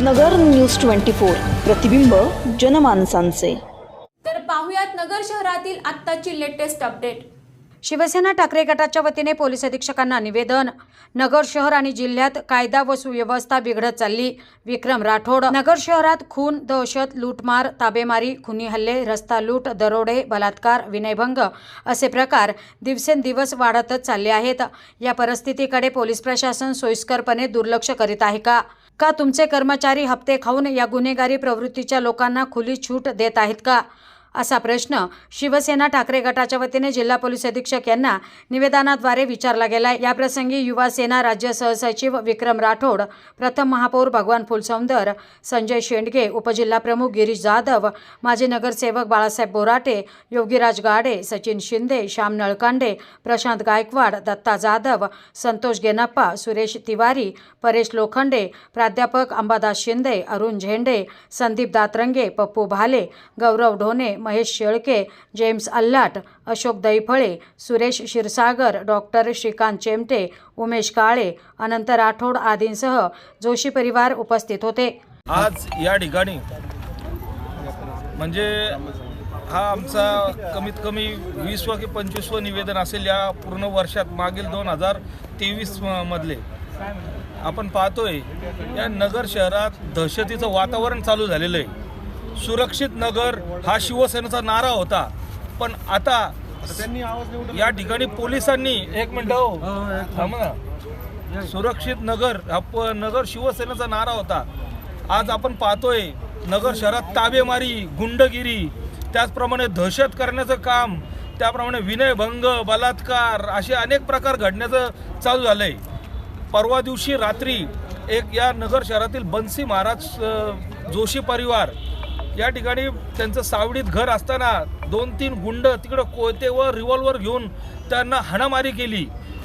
नगर news twenty four. प्रतिबिंब जनमानसांचे. तर पाहुयात नगर शहरातील आत्ताची लेटेस्ट अपडेट. शिवसेना ठाकरे गटाच्या वतीने पोलीस अधीक्षकांना निवेदन. नगर शहर आणि जिल्ह्यात कायदा व सुव्यवस्था बिघडत चालली. विक्रम राठोड. नगर शहरात खून दहशत लूटमार ताबेमारी खुनी हल्ले रस्ता लूट दरोडे बलात्कार विनयभंग असे प्रकार दिवसेंदिवस वाढतच चालले आहेत. या परिस्थितीकडे पोलीस प्रशासन सोयीस्करपणे दुर्लक्ष करीत आहे का? का तुमचे कर्मचारी हप्ते खाऊन या गुन्हेगारी प्रवृत्तीच्या लोकांना खुली छूट देत आहेत का? असा प्रश्न शिवसेना ठाकरे गटाच्या वतीने जिल्हा पोलीस अधीक्षक यांना निवेदनाद्वारे विचारला गेला याप्रसंगी युवा सेना राज्य सहसचिव विक्रम राठोड प्रथम महापौर भगवान फुलसौंदर संजय शेंडगे उपजिल्हाप्रमुख गिरीश जाधव माजी नगरसेवक बाळासाहेब बोराटे योगीराज गाडे सचिन शिंदे श्याम नळकांडे प्रशांत गायकवाड दत्ता जाधव संतोष गेनप्पा सुरेश तिवारी परेश लोखंडे प्राध्यापक अंबादास शिंदे अरुण झेंडे संदीप दातरंगे पप्पू भाले गौरव ढोणे महेश शेळके जेम्स अल्लाट अशोक दैफळे सुरेश क्षीरसागर डॉक्टर श्रीकांत चेमटे उमेश काळे अनंत राठोड आदींसह जोशी परिवार उपस्थित होते. आज या ठिकाणी म्हणजे हा आमचा कमीत कमी वीसवं की पंचवीसवं निवेदन असेल या पूर्ण वर्षात मागील दोन हजार तेवीस मधले. आपण पाहतोय या नगर शहरात दहशतीचं वातावरण चालू झालेलं आहे. सुरक्षित नगर हा शिवसेनेचा नारा होता. पण आता या ठिकाणी पोलिसांनी एक मिनिट हो. सुरक्षित नगर हा नगर शिवसेनेचा नारा होता. आज आपण पाहतोय नगर शहरात ताबेमारी गुंडगिरी त्याचप्रमाणे दहशत करण्याचं काम त्याप्रमाणे विनयभंग बलात्कार असे अनेक प्रकार घडण्याचं चालू झालंय. परवा दिवशी रात्री एक या नगर शहरातील बन्सी महाराज जोशी परिवार या ठिकाणी त्यांचं सावडीत घर असताना दोन तीन गुंड तिकडं कोयते व रिव्हॉल्वर घेऊन त्यांना हाणामारी केली.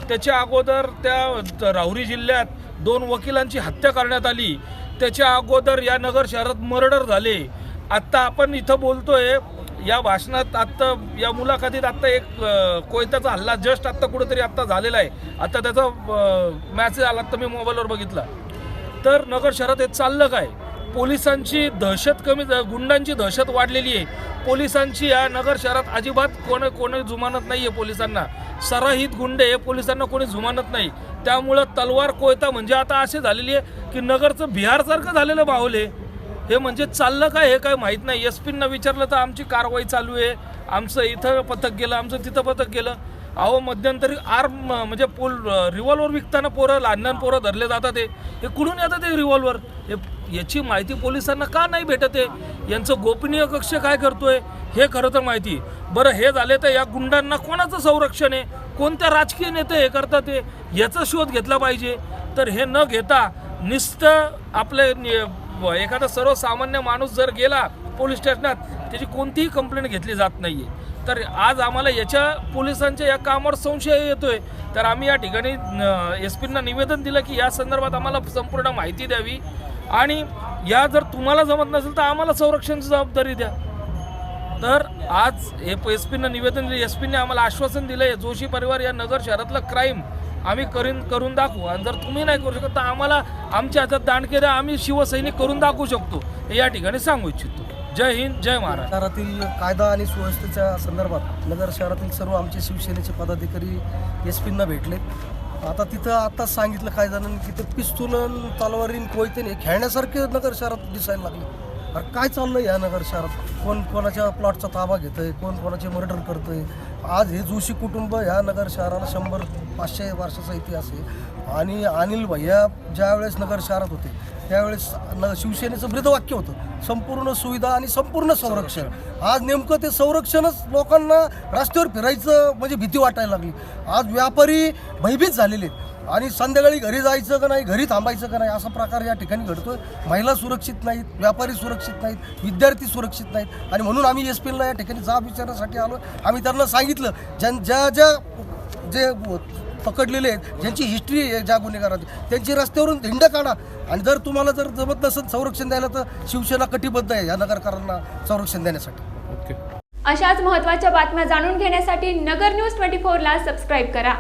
त्याच्या अगोदर त्या राहुरी जिल्ह्यात दोन वकिलांची हत्या करण्यात आली. त्याच्या अगोदर या नगर शहरात मर्डर झाले. आत्ता आपण इथं बोलतोय या भाषणात आत्ता या मुलाखतीत आत्ता एक कोयत्याचा हल्ला जस्ट आत्ता कुठेतरी आत्ता झालेला आहे. आत्ता त्याचा मॅसेज आला तर मी मोबाईलवर बघितला. तर नगर शहरात हे चाललं काय? पोलिसांची दहशत कमी गुंडांची दहशत वाढलेली आहे. पोलिसांची या नगर शहरात अजिबात कोण कोणी जुमानत नाही आहे पोलिसांना. सराहित गुंडे हे पोलिसांना कोणी जुमानत नाही. त्यामुळं तलवार कोयता म्हणजे आता असे झालेली आहे की नगरचं बिहारसारखं झालेलं बाहुले हे म्हणजे चाललं काय हे काय माहीत नाही. एस पींना विचारलं तर आमची कारवाई चालू आहे. आमचं इथं पथक गेलं आमचं तिथं पथक गेलं. अहो मध्यंतरी आर्म म्हणजे पोल रिव्हॉल्वर विकताना पोरं लहान लहान पोरं धरले जातात हे. कुठून येतात ते रिव्हॉल्वर हे याची माहिती पोलिसांना का नाही भेटत आहे? यांचं गोपनीय कक्ष काय करतोय? हे खरं तर माहिती. बरं हे झाले तर या गुंडांना कोणाचं संरक्षण आहे? कोणत्या राजकीय नेते हे करतात ते याचा शोध घेतला पाहिजे. तर हे न घेता नुसतं आपले एखादा सर्वसामान्य माणूस जर गेला पोलीस स्टेशनात त्याची कोणतीही कंप्लेंट घेतली जात नाहीये. तर आज आम्हाला याच्या पोलिसांच्या या कामावर संशय येतोय. तर आम्ही या ठिकाणी एस पींना निवेदन दिलं की या संदर्भात आम्हाला संपूर्ण माहिती द्यावी. आणि या जर तुम्हाला जमत नसेल तर आम्हाला संरक्षणची जबाबदारी द्या. तर आज हे एस पीनं निवेदन दिलं एस पीने आम्हाला आश्वासन दिलं आहे जोशी परिवार या नगर शहरातलं क्राईम आम्ही करीन करून दाखवू. आणि जर तुम्ही नाही करू शकत तर आम्हाला आमच्या हातात दांडके द्या आम्ही शिवसैनिक करून दाखवू शकतो. हे या ठिकाणी सांगू इच्छितो. जय हिंद जय महाराष्ट्र. शहरातील कायदा आणि सुव्यवस्थेच्या संदर्भात नगर शहरातील सर्व आमचे शिवसेनेचे पदाधिकारी एस पींना भेटले. आता तिथं आताच सांगितलं काय जणांनी की ते पिस्तुलन तलवारीन कोयतेने हे खेळण्यासारखे नगर शहरात दिसायला लागले. अरे काय चाललं या नगर शहरात? कोण कोणाच्या प्लॉटचा ताबा घेतोय? कोण कोणाचे मर्डर करतोय? आज हे जोशी कुटुंब ह्या नगर शहराला शंभर पाचशे वर्षाचा इतिहास आहे. आणि अनिल भैया ज्यावेळेस नगर शहरात होते त्यावेळेस न शिवसेनेचं ब्रीदवाक्य होतं. संपूर्ण सुविधा आणि संपूर्ण संरक्षण. आज नेमकं ते संरक्षणच लोकांना रस्त्यावर फिरायचं म्हणजे भीती वाटायला लागली. आज व्यापारी भयभीत झालेले आहेत. आणि संध्याकाळी घरी जायचं का नाही घरी थांबायचं का नाही असा प्रकार या ठिकाणी घडतोय. महिला सुरक्षित नाहीत व्यापारी सुरक्षित नाहीत विद्यार्थी सुरक्षित नाहीत. आणि म्हणून आम्ही एस पीला या ठिकाणी जाब विचारण्यासाठी आलो आम्ही त्यांना सांगितलं ज्या ज्या ज्या जे पकडलेले आहेत ज्यांची हिस्ट्री आहे ज्या गुन्हेगारांची त्यांची रस्त्यावरून हिंड काढा. आणि जर तुम्हाला जर जमत नसेल संरक्षण द्यायला तर शिवसेना कटिबद्ध आहे या नगरकरांना संरक्षण देण्यासाठी. अशाच महत्त्वाच्या बातम्या जाणून घेण्यासाठी नगर न्यूज ट्वेंटी फोरला सबस्क्राईब करा.